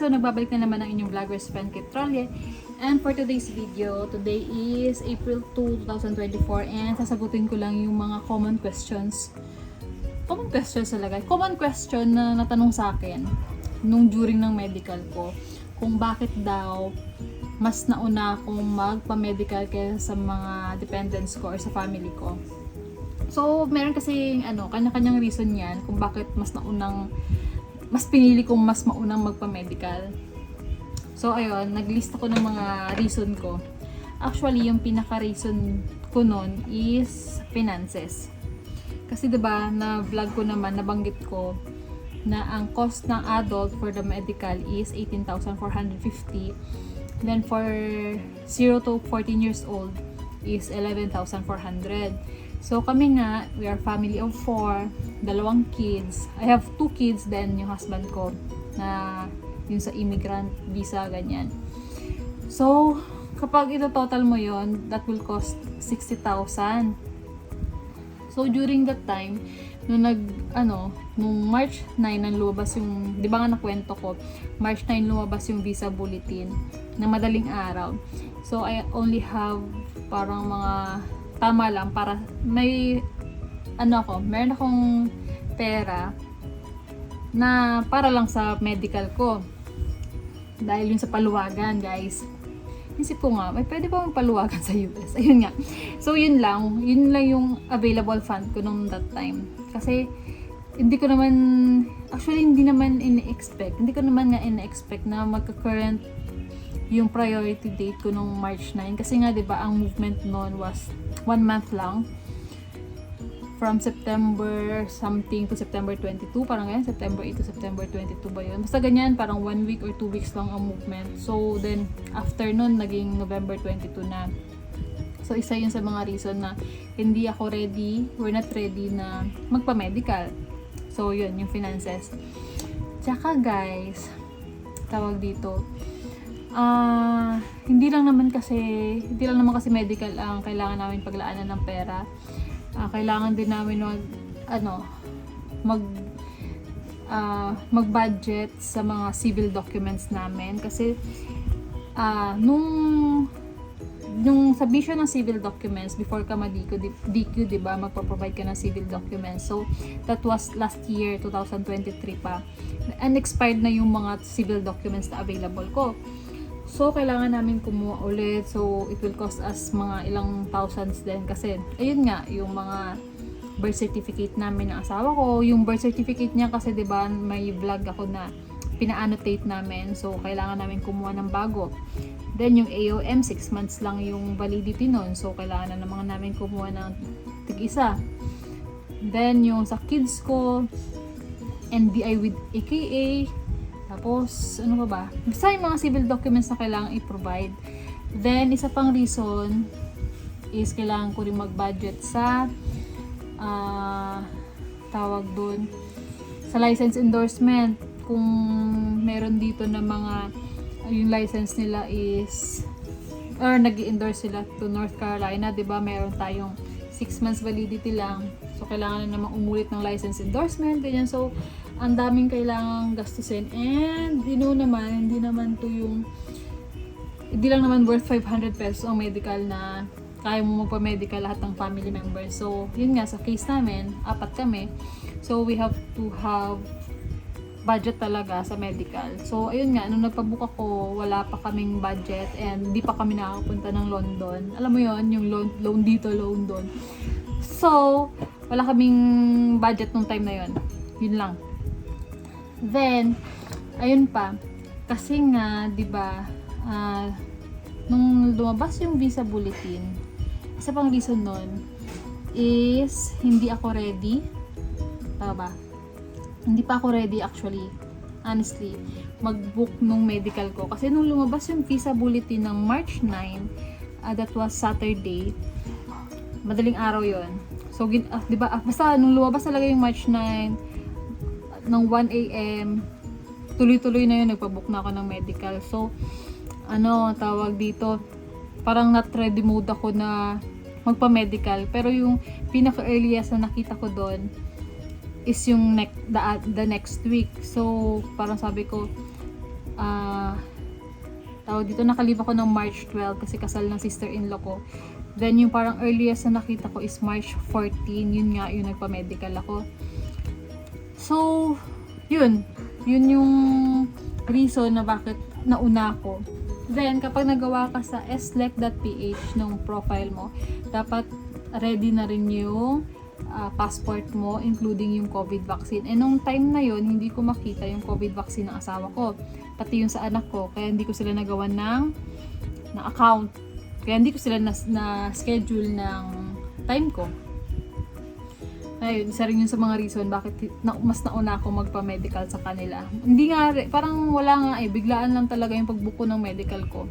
So, nagbabalik na naman ang inyong vlogger's friend Kit Trolye. And for today's video, today is April 2, 2024 and sasagutin ko lang yung mga common questions. Common questions talaga. Common question na natanong sa akin nung during ng medical ko kung bakit daw mas nauna akong magpa-medical kaysa sa mga dependents ko or sa family ko. So, meron kasi ano, kanya-kanyang reason yan kung bakit mas naunang mas pinili kong mas maunang magpa-medical. So, ayun, naglist ako ng mga reason ko. Actually, yung pinaka-reason ko nun is finances. Kasi 'di ba na vlog ko naman, nabanggit ko na ang cost ng adult for the medical is 18,450. Then for 0 to 14 years old is 11,400. So kami nga, we are family of four, dalawang kids. I have two kids then yung husband ko na yung sa immigrant visa ganyan. So kapag ito total mo yon that will cost 60,000. So during that time, nung nag ano, nung March 9 nang lumabas yung, 'di ba nga nakwento ko, March 9 lumabas yung visa bulletin na madaling araw. So I only have parang mga tama lang para may ano ako, meron akong pera na para lang sa medical ko. Dahil yun sa paluwagan, guys. Isip ko nga, may pwede pa paluwagan sa US. Ayun nga. So, yun lang. Yun lang yung available fund ko nung that time. Kasi, hindi ko naman, actually, hindi naman in-expect. Hindi ko naman nga in-expect na magka-current yung priority date ko nung March 9. Kasi nga, di ba, ang movement noon was one month lang. From September something to September 22. Parang ganyan, September 8 to September 22 ba yun? Basta ganyan, parang one week or two weeks lang ang movement. So, then, after nun, naging November 22 na. So, isa yun sa mga reason na hindi ako ready, we're not ready na magpa-medical. So, yun, yung finances. Tsaka, guys, tawag dito, ah hindi lang naman kasi hindi lang naman kasi medical ang kailangan namin paglaanan ng pera. Ah, kailangan din namin mag ano mag ah, mag-budget sa mga civil documents namin kasi ah nung yung submission ng civil documents before ka ma-DQ, DQ, di ba, magpa-provide ka ng civil documents. So, that was last year, 2023 pa. And expired na yung mga civil documents na available ko. So, kailangan namin kumuha ulit. So, it will cost us mga ilang thousands din. Kasi, ayun nga, yung mga birth certificate namin ng asawa ko. Yung birth certificate niya kasi, di ba, may vlog ako na pina-annotate namin. So, kailangan namin kumuha ng bago. Then, yung AOM, 6 months lang yung validity nun. So, kailangan na naman namin kumuha ng tig-isa. Then, yung sa kids ko, NBI with AKA, tapos, ano pa ba? Basta yung mga civil documents na kailangan i-provide. Then, isa pang reason is kailangan ko rin mag-budget sa ah tawag doon sa license endorsement kung meron dito na mga yung license nila is or nag endorse sila to North Carolina, 'di ba? Meron tayong 6 months validity lang. So kailangan na naman umulit ng license endorsement, ganyan. So ang daming kailangang gastusin and you know naman, hindi naman to yung hindi lang naman worth 500 pesos ang medical na kaya mo magpa-medical lahat ng family members. So, yun nga, sa case namin, apat kami. So, we have to have budget talaga sa medical. So, ayun nga, nung nagpabook ako, wala pa kaming budget and hindi pa kami nakakapunta ng London. Alam mo yon yung loan, loan dito, loan doon. So, wala kaming budget nung time na yon. Yun lang. Then, ayun pa, kasi nga, di ba, ah, nung lumabas yung visa bulletin, isa pang reason nun is hindi ako ready. Tama ba? Hindi pa ako ready actually, honestly, mag-book nung medical ko. Kasi nung lumabas yung visa bulletin ng March 9, ah, that was Saturday, madaling araw yon So, ah, di ba, ah, basta nung lumabas talaga yung March 9, ng 1 a.m., tuloy-tuloy na yun, nagpabook na ako ng medical. So, ano, tawag dito, parang not ready mode ako na magpa-medical. Pero yung pinaka-earliest na nakita ko doon is yung next, the, the next week. So, parang sabi ko, ah, tawag dito, nakalive ako ng March 12 kasi kasal ng sister-in-law ko. Then yung parang earliest na nakita ko is March 14, yun nga yung nagpa-medical ako. So, yun. Yun yung reason na bakit nauna ako. Then, kapag nagawa ka sa slec.ph ng profile mo, dapat ready na rin yung ah, passport mo, including yung COVID vaccine. And nung time na yun, hindi ko makita yung COVID vaccine ng asawa ko. Pati yung sa anak ko. Kaya hindi ko sila nagawa ng, ng account. Kaya hindi ko sila na, na schedule ng time ko. Ayun, isa rin yun sa mga reason bakit na, mas nauna ako magpa-medical sa kanila. Hindi nga, parang wala nga eh, biglaan lang talaga yung pagbuko ng medical ko.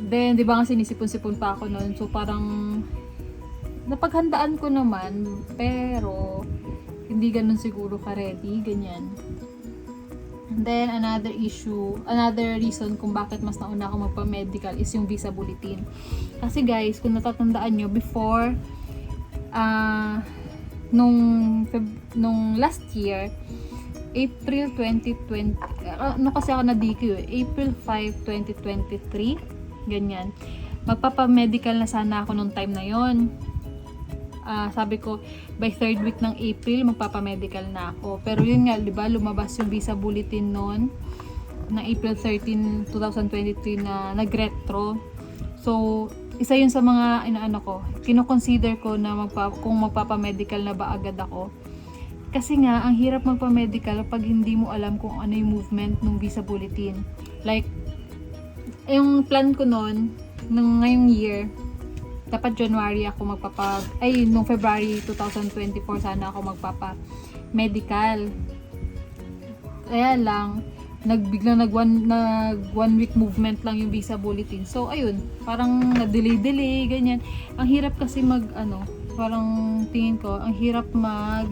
Then, di ba nga sinisipon-sipon pa ako noon, so parang napaghandaan ko naman, pero hindi ganun siguro ka-ready, ganyan. And then, another issue, another reason kung bakit mas nauna ako magpa-medical is yung visa bulletin. Kasi guys, kung natatandaan nyo, before, ah, nung, nung last year, April 2020, ah, ano kasi ako na DQ eh, April 5, 2023, ganyan. Magpapa-medical na sana ako nung time na yon. Ah, sabi ko, by third week ng April, magpapa-medical na ako. Pero yun nga, di ba, lumabas yung visa bulletin noon na April 13, 2023 na nag-retro. So, isa yun sa mga inaano ko, kino-consider ko na magpa, kung magpapa-medical na ba agad ako. Kasi nga, ang hirap magpa-medical pag hindi mo alam kung ano yung movement ng visa bulletin. Like, yung plan ko noon, ng ngayong year, dapat January ako magpapa, ay, nung February 2024 sana ako magpapa medical. Kaya lang, nagbiglang nag one, nag one week movement lang yung visa bulletin. So, ayun, parang na-delay-delay, ganyan. Ang hirap kasi mag, ano, parang tingin ko, ang hirap mag,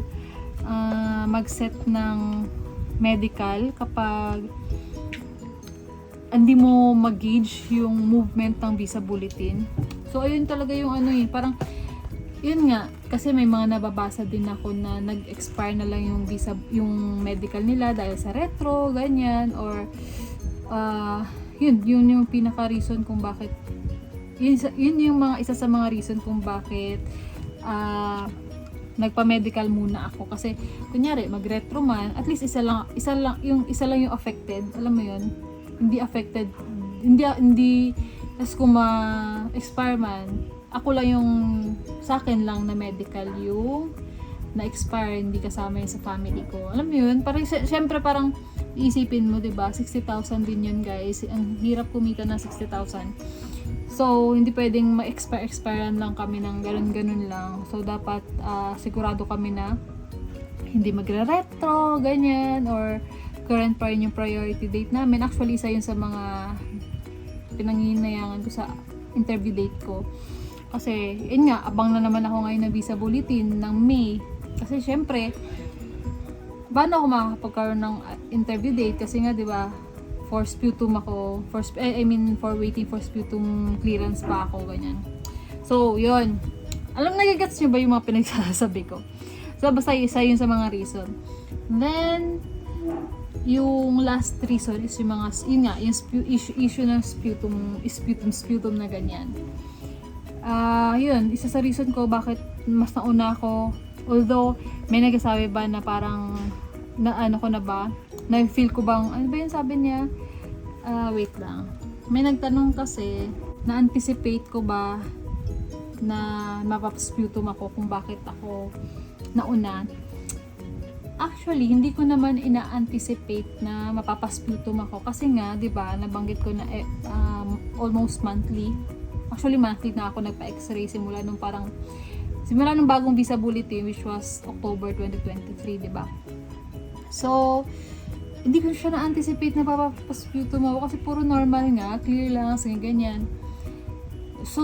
ah, mag-set ng medical kapag hindi mo mag-gauge yung movement ng visa bulletin. So, ayun talaga yung ano eh, parang, yun nga, kasi may mga nababasa din ako na nag-expire na lang yung visa, yung medical nila dahil sa retro, ganyan, or, ah, yun, yun yung pinaka-reason kung bakit, yun, yun yung mga, isa sa mga reason kung bakit, ah, nagpa-medical muna ako. Kasi kunyari mag-retro man at least isa lang isa lang yung isa lang yung affected alam mo yun? Hindi affected hindi hindi tas kung ma-expire man ako lang yung sa akin lang na medical yung na-expire hindi kasama yun sa family ko alam mo yun parang sy- syempre parang iisipin mo 'di ba 60,000 din yun guys ang hirap kumita ng 60,000 So, hindi pwedeng ma-expire-expirean lang kami ng ganun-ganun lang. So, dapat ah, sigurado kami na hindi magre-retro, ganyan, or current pa rin yung priority date namin. Actually, isa yun sa mga pinanginayangan ko sa interview date ko. Kasi, yun nga, abang na naman ako ngayon ng visa bulletin ng May. Kasi, syempre, paano ako makakapagkaroon ng uh, interview date? Kasi nga, di ba, for sputum ako, for, eh, I mean, for waiting for sputum clearance pa ako, ganyan. So, yun. Alam, nagigets nyo ba yung mga pinagsasabi ko? So, basta isa yun sa mga reason. Then, yung last reason is yung mga, yun nga, yung spu- issue, issue ng sputum, sputum, sputum na ganyan. Ah, yun, isa sa reason ko bakit mas nauna ako. Although, may nagsasabi ba na parang, na ano ko na ba, na-feel ko bang, ano ba yung sabi niya? Ah, wait lang. May nagtanong kasi, na-anticipate ko ba na mapapasputum ako kung bakit ako nauna. Actually, hindi ko naman ina-anticipate na mapapasputum ako kasi nga, 'di ba, nabanggit ko na eh, um, almost monthly. Actually, monthly na ako nagpa-x-ray simula nung parang simula nung bagong visa bulletin which was October 2023, 'di ba? So, hindi ko siya na-anticipate na papapasputum ako kasi puro normal nga, clear lang, sige ganyan. So,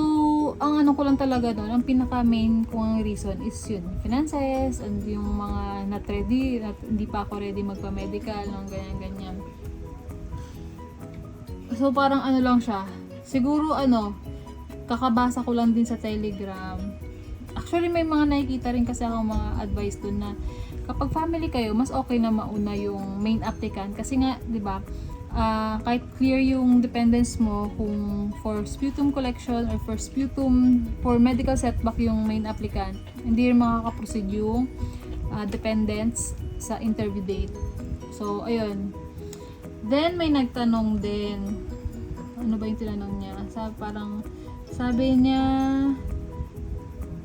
ang ano ko lang talaga doon, ang pinaka main kong reason is yun, finances, and yung mga not ready, not, hindi pa ako ready magpa-medical, ng ganyan-ganyan. So, parang ano lang siya, siguro ano, kakabasa ko lang din sa Telegram. Actually, may mga nakikita rin kasi ako mga advice doon na kapag family kayo, mas okay na mauna yung main applicant kasi nga, 'di ba? ah, kahit clear yung dependence mo kung for sputum collection or for sputum for medical setback yung main applicant, hindi rin makakaproceed yung ah, dependents sa interview date. So, ayun. Then, may nagtanong din. Ano ba yung tinanong niya? Sa, parang, sabi niya,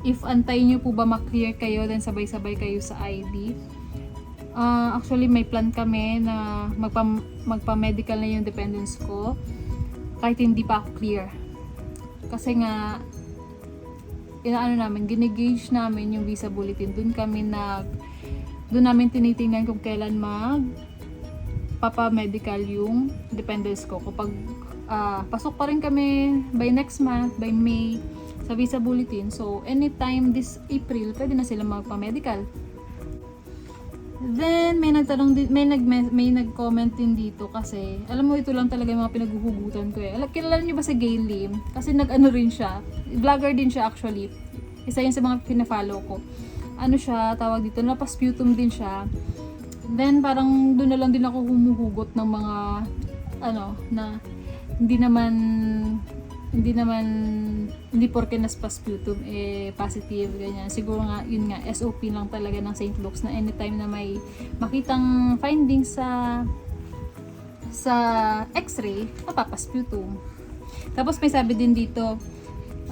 if antay niyo po ba maklear kayo, then sabay-sabay kayo sa ID. Ah, actually, may plan kami na magpa, magpa-medical na yung dependence ko kahit hindi pa ako clear. Kasi nga, inaano namin, ginigage namin yung visa bulletin. Doon kami nag, doon namin tinitingnan kung kailan mag papa-medical yung dependence ko. Kapag ah, pasok pa rin kami by next month, by May, sa visa bulletin. So, anytime this April, pwede na sila magpa-medical. Then, may nagtanong din, may nag may nag-comment din dito kasi, alam mo, ito lang talaga yung mga pinaghuhugutan ko eh. Kilala niyo ba si Gail Lim? Kasi nag-ano rin siya. Vlogger din siya actually. Isa yun sa mga pinafollow ko. Ano siya, tawag dito, napasputum din siya. Then, parang doon na lang din ako humuhugot ng mga, ano, na hindi naman hindi naman hindi porke naspa sputum eh positive ganyan siguro nga yun nga SOP lang talaga ng St. Luke's na anytime na may makitang findings sa sa x-ray mapapasputum tapos may sabi din dito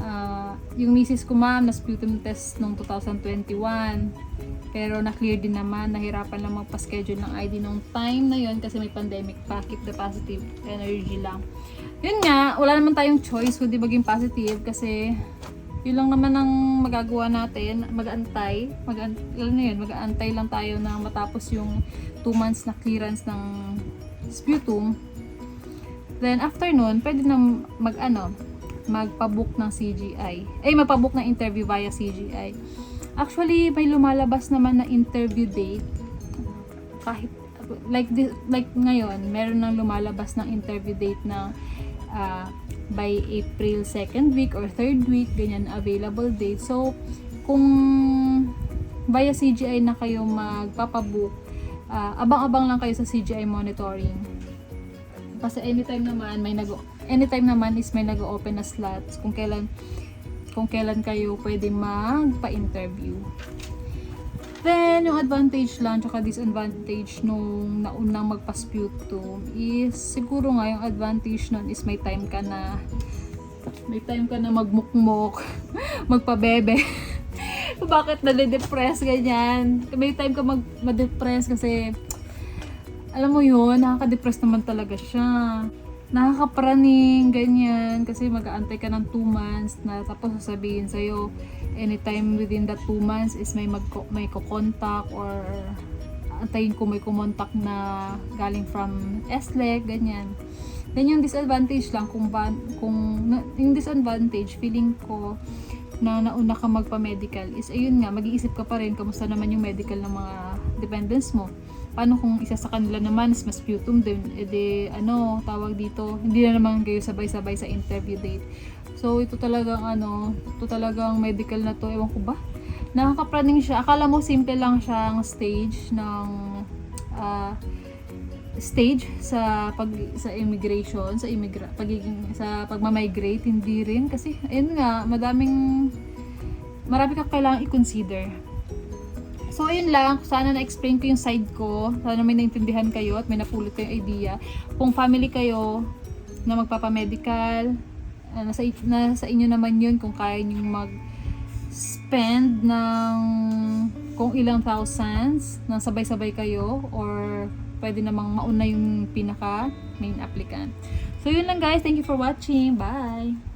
ah, yung misis ko ma'am na sputum test nung 2021 pero na-clear din naman, nahirapan lang magpa-schedule ng ID nung time na yun kasi may pandemic pa, keep the positive energy lang. Yun nga, wala naman tayong choice kundi maging positive kasi yun lang naman ang magagawa natin, mag-antay, mag na yun, mag-aantay lang tayo na matapos yung 2 months na clearance ng sputum. Then after nun, pwede na mag ano, magpabook ng CGI. Eh, magpabook ng interview via CGI. Actually, may lumalabas naman na interview date. Kahit, like, thi- like ngayon, meron nang lumalabas ng interview date na ah, by April 2nd week or 3rd week, ganyan available date. So, kung via CGI na kayo magpapabook, ah, abang-abang lang kayo sa CGI monitoring. Kasi anytime naman may nag anytime naman is may nag-open na slots kung kailan kung kailan kayo pwede magpa-interview. Then, yung advantage lang, tsaka disadvantage nung naunang magpa-sputum is, siguro nga yung advantage nun is may time ka na, may time ka na magmukmok, magpabebe. Bakit nade-depress ganyan? May time ka mag ma-depress kasi, alam mo yun, nakaka-depress naman talaga siya. Nakakapraning, ganyan. Kasi mag-aantay ka ng 2 months na tapos sasabihin sa'yo, anytime within that 2 months is may, mag may kukontak or antayin ko may kumontak na galing from SLEC, ganyan. Then yung disadvantage lang kung ba, kung yung disadvantage feeling ko na nauna ka magpa-medical is ayun nga mag-iisip ka pa rin kamusta naman yung medical ng mga dependents mo. Paano kung isa sa kanila naman is mas sputum din, edi ano, tawag dito, hindi na naman kayo sabay-sabay sa interview date. So ito talagang ano, ito talagang medical na to, ewan ko ba? Nakakapraning siya. Akala mo simple lang siyang stage ng ah, stage sa pag sa immigration, sa immigra pagiging sa pagma-migrate hindi rin kasi ayun nga, madaming marami ka kailangang i-consider. So, ayun lang. Sana na-explain ko yung side ko. Sana may naintindihan kayo at may napulot kayong idea. Kung family kayo na magpapamedical, uh, nasa, nasa inyo naman yun kung kaya nyo mag-spend ng kung ilang thousands na sabay-sabay kayo or pwede namang mauna yung pinaka main applicant. So, yun lang guys. Thank you for watching. Bye!